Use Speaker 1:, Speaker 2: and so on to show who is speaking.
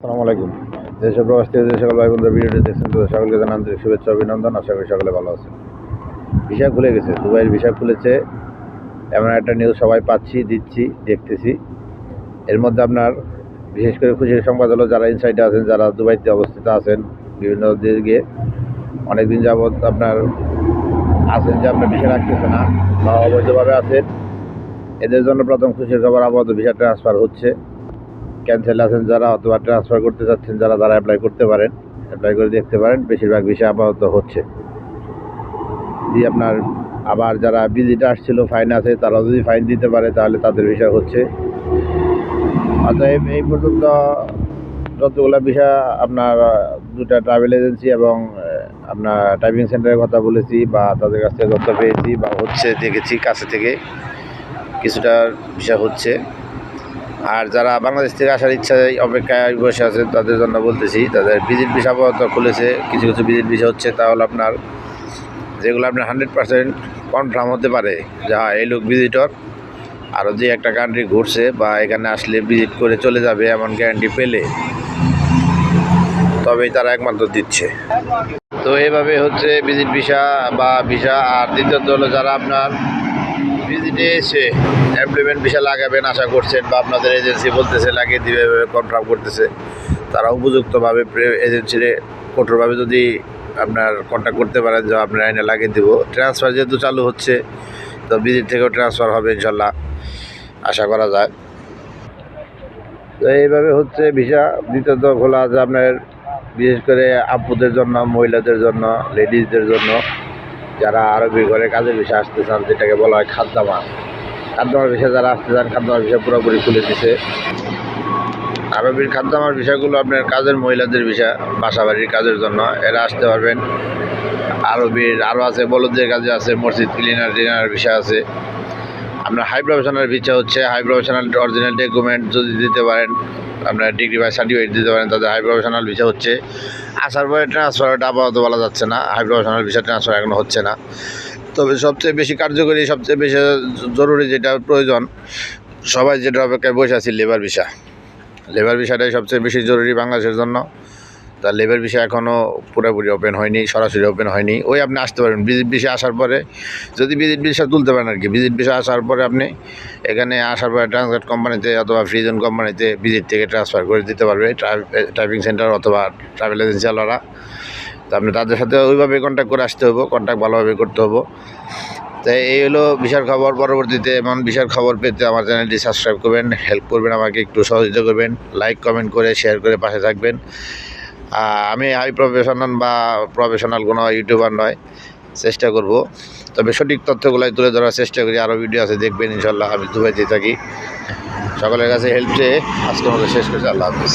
Speaker 1: আসসালামু আলাইকুম। যেসব প্রবাস থেকে যে সকল ভাই বন্ধুরা ভিডিওটি দেখছেন তাদের সকলকে জানান আন্তরিক শুভেচ্ছা, অভিনন্দন। আশা করি সকলে ভালো আছে ভিসা খুলে গেছে। দুবাইয়ের ভিসা খুলেছে। এমন একটা নিউজ সবাই পাচ্ছি, দিচ্ছি, দেখতেছি। এর মধ্যে আপনার বিশেষ করে খুশির সংবাদ হলো, যারা ইনসাইডে আছেন, যারা দুবাইতে অবস্থিত আছেন, বিভিন্ন দিকে অনেকদিন যাবৎ আপনার আছেন যে আপনার ভিসা রাখতেছে না, বা অবৈধভাবে আছেন। এদের জন্য প্রথম খুশির খবর আপাতত ভিসা ট্রান্সফার হচ্ছে। ক্যান্সেল আছেন যারা অথবা ট্রান্সফার করতে চাচ্ছেন যারা, তারা অ্যাপ্লাই করতে পারেন। অ্যাপ্লাই করে দেখতে পারেন, বেশিরভাগ বিষয় আপাতত হচ্ছে। যদি আপনার আবার যারা ভিজিট আসছিল ফাইন আছে তারা যদি ফাইন দিতে পারে, তাহলে তাদের বিষয় হচ্ছে। অতএব এই পর্যন্ত যতগুলো বিষয় আপনার, দুটা ট্রাভেল এজেন্সি এবং আপনার টাইপিং সেন্টারের কথা বলেছি বা তাদের কাছ থেকে তথ্য পেয়েছি বা হচ্ছে দেখেছি কাছে থেকে, কিছুটা বিষয় হচ্ছে। আর যারা বাংলাদেশ থেকে আসার ইচ্ছায় অপেক্ষায় বসে আছেন তাদের জন্য বলতেছি, তাদের ভিজিট ভিসা আপাতত খুলেছে, কিছু কিছু ভিজিট ভিসা হচ্ছে তাহলে আপনার, যেগুলো আপনার হান্ড্রেড পার্সেন্ট কনফার্ম হতে পারে, যে হ্যাঁ এই লোক ভিজিটর আরও যে একটা কান্ট্রি ঘুরছে বা এখানে আসলে ভিজিট করে চলে যাবে এমন গ্যারান্টি পেলে, তবেই তারা একমাত্র দিচ্ছে। তো এইভাবে হচ্ছে ভিজিট ভিসা বা ভিসা, আর দ্বিতীয়ত হলো যারা আপনার ভিজিটে এসে এমপ্লয়মেন্ট ভিসা লাগাবেন আশা করছেন বা আপনাদের এজেন্সি বলতেছে, লাগিয়ে দিবে কনফার্ম করতেছে। তারা উপযুক্তভাবে এজেন্সিরে কঠোরভাবে যদি আপনার কন্ট্যাক্ট করতে পারেন, যে আপনার আইনে লাগিয়ে দিব। ট্রান্সফার যেহেতু চালু হচ্ছে, তো ভিজিট থেকেও ট্রান্সফার হবে ইনশাল্লাহ, আশা করা যায়। তো এইভাবে হচ্ছে ভিসা দ্বিতীয়ত খোলা আছে আপনার, বিশেষ করে আপুদের জন্য, মহিলাদের জন্য লেডিসদের জন্য। যারা আরবি ঘরে কাজের বিষয়ে আসতে চান, যেটাকে বলা হয় খাদ্যামা খাদ্যামার বিষয়ে যারা আসতে চান খাদ্যামার বিষয় পুরোপুরি খুলে দিছে। আরবির খাদ্যামার বিষয়গুলো আপনার কাজের মহিলাদের বিষয়, বাসাবাড়ির কাজের জন্য। এরা আসতে পারবেন। আরবির আরও আছে, বলদের কাজে আছে, মসজিদ ক্লিনার ডিনার বিষয় আছে। আপনার হাই প্রফেশনাল ভিসা হচ্ছে হাই প্রফেশনাল অরিজিনাল ডকুমেন্ট যদি দিতে পারেন, আপনার ডিগ্রি বা সার্টিফিকেট দিতে পারেন তাদের হাই প্রফেশনাল ভিসা হচ্ছে। আসার পরে ট্রান্সফারটা আপাতত বলা যাচ্ছে না হাই প্রফেশনাল ভিসা ট্রান্সফার এখনও হচ্ছে না। তবে সবচেয়ে বেশি কার্যকরী, সবচেয়ে বেশি জরুরি যেটা প্রয়োজন, সবাই যেটা অপেক্ষায় বসে আছি লেবার ভিসা লেবার ভিসাটাই সবচেয়ে বেশি জরুরি বাংলাদেশের জন্য। তার লেবার বিষয় এখনও পুরোপুরি ওপেন হয়নি, সরাসরি ওপেন হয়নি। ওই আপনি আসতে পারবেন। ভিজিট বিষয় আসার পরে, যদি ভিজিট ভিসা তুলতে পারেন আর কি ভিজিট বিষয় আসার পরে আপনি এখানে আসার পরে ট্রান্সলেট কোম্পানিতে অথবা ফ্রিজন কোম্পানিতে ভিজিট থেকে ট্রান্সফার করে দিতে পারবে টাইপিং সেন্টার অথবা ট্রাভেল এজেন্সিওয়ালারা তো আপনি তাদের সাথে ওইভাবে কন্ট্যাক্ট করে আসতে হব কন্ট্যাক্ট ভালোভাবে করতে হব তাই এই হলো বিশাল খবর। পরবর্তীতে এমন বিশাল খবর পেতে আমার চ্যানেলটি সাবস্ক্রাইব করবেন হেল্প করবেন আমাকে, একটু সহযোগিতা করবেন। লাইক কমেন্ট করে শেয়ার করে পাশে থাকবেন। আমি হাই প্রফেশনাল বা প্রফেশনাল কোনো ইউটিউবার নয়, চেষ্টা করব। তবে সঠিক তথ্যগুলাই তুলে ধরার চেষ্টা করি আরও ভিডিও আছে দেখবেন ইনশাল্লাহ আমি দুবাইতে থাকি। সকলের কাছে হেল্প চেয়ে আজকের মতো শেষ করছি, আল্লাহ হাফিজ।